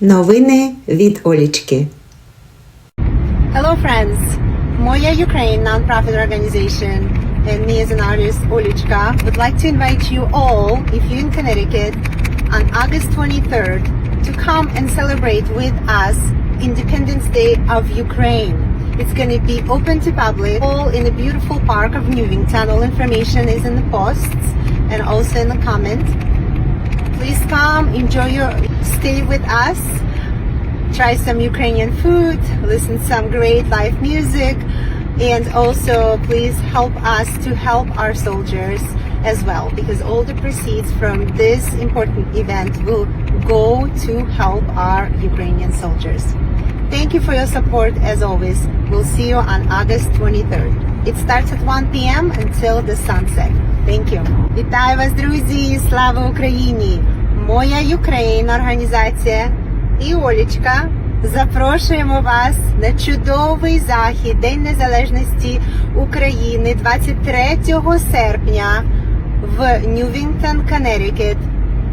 Новини від Олічки. Hello, friends. Moya Ukraine nonprofit organization and me as an artist, Olichka, would like to invite you all, if you're in Connecticut, on August 23rd to come and celebrate with us Independence Day of Ukraine. It's going to be open to public, all in the beautiful park of Newington. All information is in the posts and also in the comment. Please come, enjoy your stay with us try some Ukrainian food, listen some great live music, and also please help us to help our soldiers as well because all the proceeds from this important event will go to help our Ukrainian soldiers. Thank you for your support as always. We'll see you on August 23rd. It starts at 1 p.m. until the sunset. Thank you. Вітаю вас, друзі! Слава Україні! Україна організація і Олічка запрошуємо вас на чудовий захід День Незалежності України 23 серпня в Ньювінгтон, Коннектикут.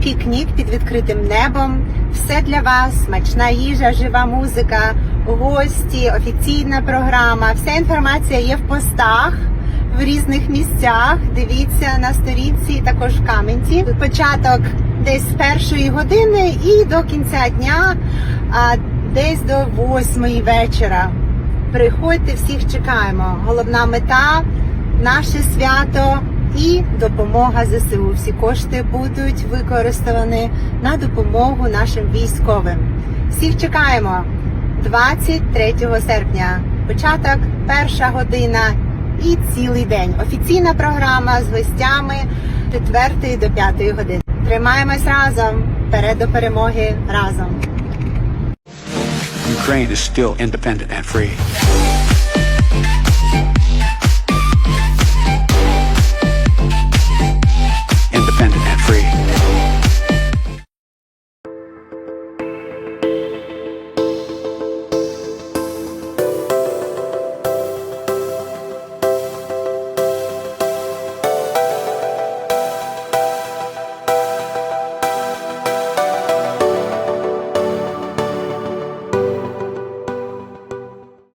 Пікнік під відкритим небом. Все для вас, смачна їжа, жива музика, гості, офіційна програма. Вся інформація є в постах в різних місцях. Дивіться на сторінці, також в каменті. Початок десь з першої години і до кінця дня, а десь до восьмої вечора. Приходьте, всіх чекаємо. Головна мета наше свято і допомога ЗСУ. Всі кошти будуть використані на допомогу нашим військовим. Всіх чекаємо 23 серпня. Початок, перша година і цілий день. Офіційна програма з гостями 4 до 5 години. Тримаємось разом. Перед до перемоги разом. Ukraine is still independent and free.